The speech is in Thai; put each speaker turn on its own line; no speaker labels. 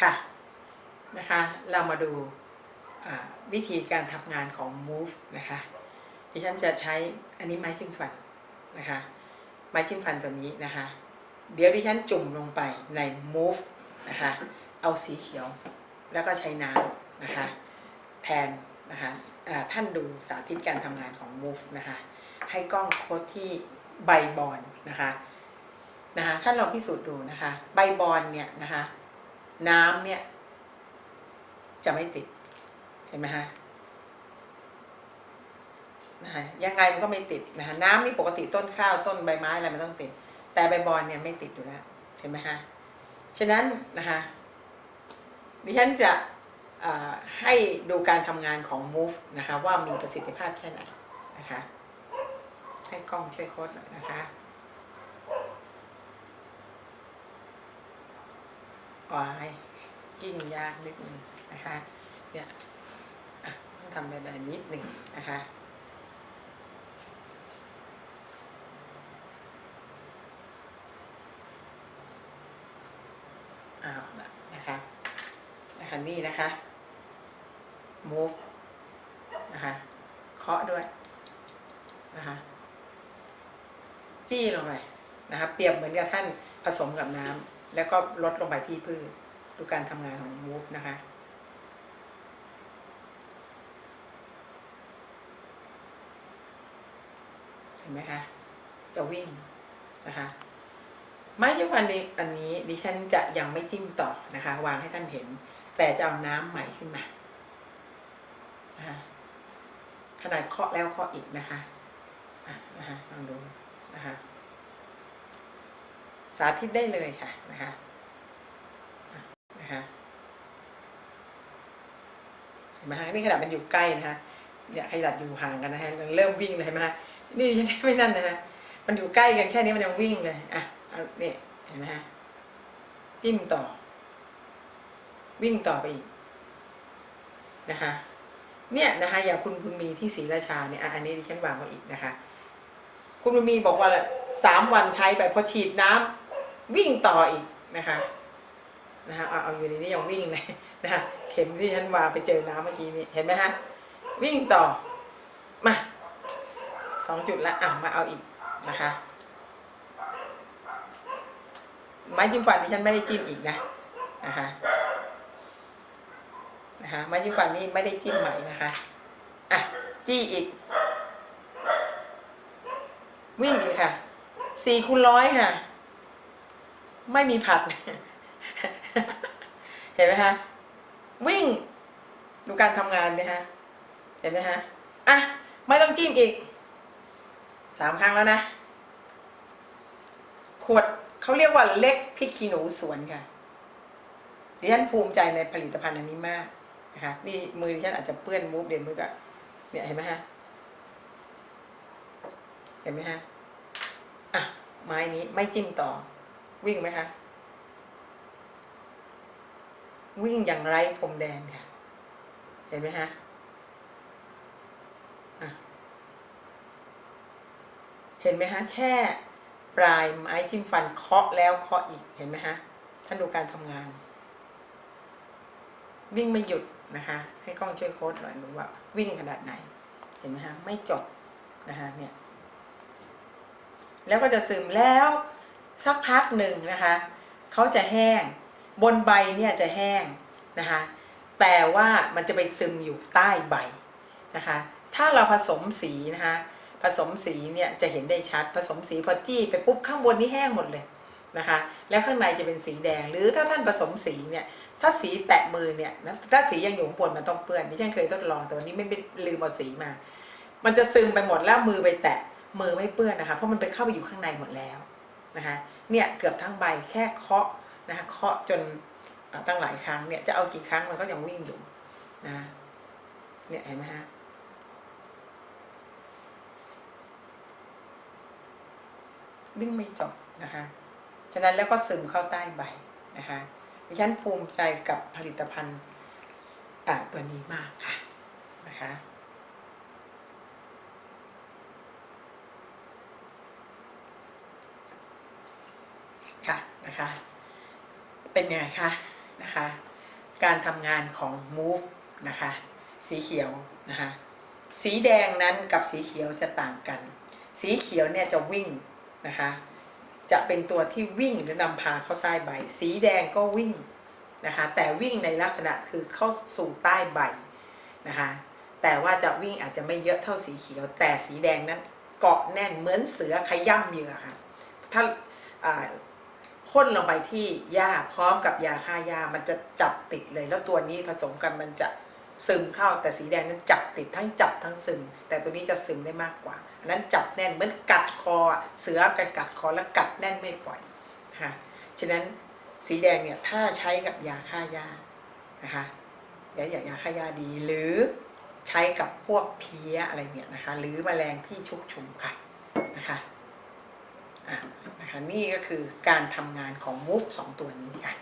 ค่ะนะคะเรามาดูวิธีการทำงานของ move นะคะดิฉันจะใช้อันนี้ไม้จิ้มฟันนะคะไม้จิ้มฟันตัวนี้นะคะเดี๋ยวดิฉันจุ่มลงไปใน move นะคะเอาสีเขียวแล้วก็ใช้น้ำนะคะแทนนะคะท่านดูสาธิตการทำงานของ move นะคะให้กล้องโคดที่ใบบอลนะคะนะคะท่านลองพิสูจน์ดูนะคะใบบอลเนี่ยนะคะ น้ำเนี่ย จะไม่ติด เห็นไหมฮะนะคะยังไงมันก็ไม่ติดนะคะน้ำนี่ปกติต้นข้าวต้นใบไม้อะไรมันต้องติด แต่ใบบอลเนี่ยไม่ติดอยู่แล้วเห็นไหมฮะฉะนั้นนะคะดิฉันจะให้ดูการทำงานของ move นะคะว่ามีประสิทธิภาพแค่ไหนนะคะให้กล้องช่วยโค้ดหน่อยนะคะ วายกิ้งยากนิดนึงนะคะเนี่ยทำแบบแบบนิดหนึ่งนะคะอ้าวนะนะคะนะคะนี่นะคะ move นะคะเคาะด้วยนะคะจี้ลงไปนะคะเปรียบเหมือนกับท่านผสมกับน้ำ แล้วก็ลดลงไปที่พืช ดูการทำงานของมูฟนะคะ เห็นไหมคะ จะวิ่งนะคะไม้จิ้มฟันนี้อันนี้ดิฉันจะยังไม่จิ้มต่อนะคะ วางให้ท่านเห็น แต่จะเอาน้ำใหม่ขึ้นมานะคะขนาดเคาะแล้วเคาะอีกนะคะอะนะคะลองดูนะคะ สาธิตได้เลยค่ะนะคะนะคะเห็นไหมฮะนี่ขนาดมันอยู่ใกล้นะคะเนี่ยขนาดอยู่ห่างกันนะฮะมันเริ่มวิ่งเลยไหมฮะนี่ดิฉันไม่นั่นนะฮะมันอยู่ใกล้กันแค่นี้มันยังวิ่งเลยอะเอาเนี่ยเห็นไหมฮะจิ้มต่อ วิ่งต่อไปอีกนะคะเนี่ยนะคะอย่างคุณคุณมีที่ศรีราชาเนี่ยอันนี้ดิฉันวางไว้อีกนะคะ คุณบุญมีบอกว่าสามวันใช้ไปพอฉีดน้ำ วิ่งต่ออีกนะคะนะคะเอาเอาอยู่ในนี้ยังวิ่งเลยนะคะเข็มที่ฉันวางไปเจอน้ำเมื่อกี้นี้เห็นไหมฮะวิ่งต่อมาสองจุดละอะมาเอาอีกนะคะไม้จิ้มฟันที่ฉันไม่ได้จิ้มอีกนะนะคะนะคะไม้จิ้มฟันนี่ไม่ได้จิ้มใหม่นะคะอะจี้อีก วิ่งอีกค่ะสี่คูณร้อยค่ะ ไม่มีผัด เห็นไหมฮะ วิ่ง ดูการทำงานนะฮะ เห็นไหมฮะ อะ ไม่ต้องจิ้มอีก สามครั้งแล้วนะ ขวดเขาเรียกว่าเล็กพริกขี้หนูสวนค่ะ ดิฉันภูมิใจในผลิตภัณฑ์อันนี้มากนะคะ นี่มือดิฉันอาจจะเปื้อนมูฟเด่นมือกับเนี่ยเห็นไหมฮะ เห็นไหมฮะ อะ ไม้นี้ไม่จิ้มต่อ วิ่งไหมคะวิ่งอย่างไร้พรมแดนค่ะ เห็นไหมฮะเห็นไหมฮะแค่ปลายไม้จิ้มฟันเคาะแล้วเคาะอีกเห็นไหมฮะท่านดูการทำงาน วิ่งไม่หยุดนะคะ ให้กล้องช่วยโค้ดหน่อยดูว่า วิ่งขนาดไหน เห็นไหมฮะไม่จบนะคะเนี่ยแล้วก็จะซึมแล้ว สักพักหนึ่งนะคะเขาจะแห้ง บนใบเนี่ยจะแห้งนะคะแต่ว่ามันจะไปซึมอยู่ใต้ใบนะคะถ้าเราผสมสีนะคะผสมสีเนี่ยจะเห็นได้ชัดผสมสีพอจี้ไปปุ๊บข้างบนนี่แห้งหมดเลยนะคะแล้วข้างในจะเป็นสีแดง หรือถ้าท่านผสมสีเนี่ยถ้าสีแตะมือเนี่ยนะถ้าสียังอยู่ข้างบนมันต้องเปื้อนที่ฉันเคยทดลองแต่วันนี้ไม่ลืมเอาสีมา มันจะซึมไปหมดแล้วมือไปแตะมือไม่เปื้อนนะคะเพราะมันไปเข้าไปอยู่ข้างในหมดแล้ว นะคะเนี่ยเกือบทั้งใบแค่เคาะนะคะเคาะจนตั้งหลายครั้งเนี่ยจะเอากี่ครั้งมันก็ยังวิ่งอยู่นะเนี่ยเห็นไหมฮะวิ่งไม่จบนะคะ ฉะนั้นแล้วก็ซึมเข้าใต้ใบนะคะดิฉันภูมิใจกับผลิตภัณฑ์ตัวนี้มากค่ะนะคะ ค่ะนะคะเป็นไงคะนะคะการทำงานของ move นะคะสีเขียวนะคะสีแดงนั้นกับสีเขียวจะต่างกัน สีเขียวเนี่ยจะวิ่งนะคะจะเป็นตัวที่วิ่งหรือนำพาเข้าใต้ใบ สีแดงก็วิ่งนะคะแต่วิ่งในลักษณะคือเข้าสู่ใต้ใบนะคะแต่ว่าจะวิ่งอาจจะไม่เยอะเท่าสีเขียว แต่สีแดงนั้นเกาะแน่นเหมือนเสือขย่ำเหยื่อค่ะถ้าอ่า พ่นลงไปที่หญ้าพร้อมกับยาฆ่าหญ้ามันจะจับติดเลย แล้วตัวนี้ผสมกันมันจะซึมเข้าแต่สีแดงนั้นจับติดทั้งจับทั้งซึม แต่ตัวนี้จะซึมได้มากกว่าอันนั้นจับแน่นเหมือนกัดคอเสือกัดกัดคอแล้วกัดแน่นไม่ปล่อยนะคะฉะนั้นสีแดงเนี่ยถ้าใช้กับยาฆ่าหญ้านะคะยาอย่างยาฆ่าหญ้าดีหรือใช้กับพวกเพี้ยอะไรเนี่ยนะคะ หรือแมลงที่ชุกชุมค่ะนะคะ นะคะนี่ก็คือการทำงานของมุกสองตัวนี้ค่ะ